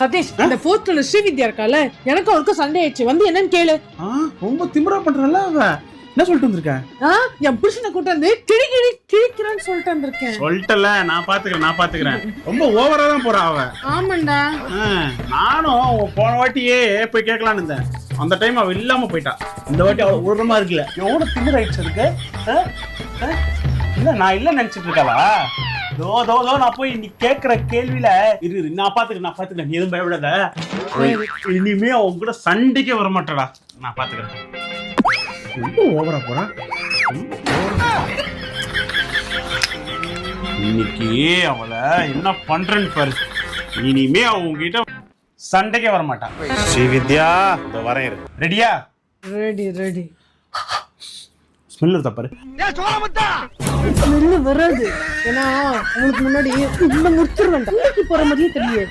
சதீஷ் இந்த ஃபோர்த்ல ஸ்ரீவித்யா இருக்கால எனக்கு அவளுக்கு சண்டே ஆயிடுச்சு. வந்து என்னன்னு கேளு. ஆ ரொம்ப திமிரா பண்றல அவ. என்ன சொல்லிட்டு வந்திருக்க? ஆ, என் புருஷனை கூட்டு வந்து கிழி கிழி கிழிக்கிறான்னு சொல்லிட்டு வந்திருக்கேன். சொல்லிட்டல நான் பாத்துக்கிறேன் நான் பாத்துக்கிறேன். ரொம்ப ஓவரா தான் போறா அவ. ஆமாண்டா. ஆ, நானும் போன வாட்டியே போய் கேட்கலான்னு இருந்தேன். அந்த டைம் அவ இல்லாம போயிட்டா. இந்த வாட்டி அவள் உருமா இருக்குல்ல எவ்வளவு திமிர் ஆயிடுச்சு இருக்கு ஆ? ஆ? இல்ல நான் இல்ல நினைச்சிட்டு இருக்காளா தோ தோ தோ நான் போய் நீ கேக்குற கேள்வியில இரு இரு, நான் பாத்துக்கிறேன் நான் பாத்துக்கிறேன். நீ எதுவும் பயப்படாத. இனிமே அவன் கூட சண்டைக்கே வர மாட்டடா நான் பாத்துக்கிறேன். ரொம்ப ஓவரா. இன்னைக்கு அவளை என்ன பண்றேன்னு பாரு. இனிமே அவ உங்ககிட்ட சண்டைக்கே வர மாட்டான். ஸ்ரீவித்யா இந்த வரேன் இரு ரெடியா? ரெடி ரெடி ஸ்மெல் இருந்தா பாரு. ஸ்மெல்லு வராது. ஏன்னா உங்களுக்கு முன்னாடி இந்த முடிச்சிருவேன் போற மாதிரியே தெரியாது.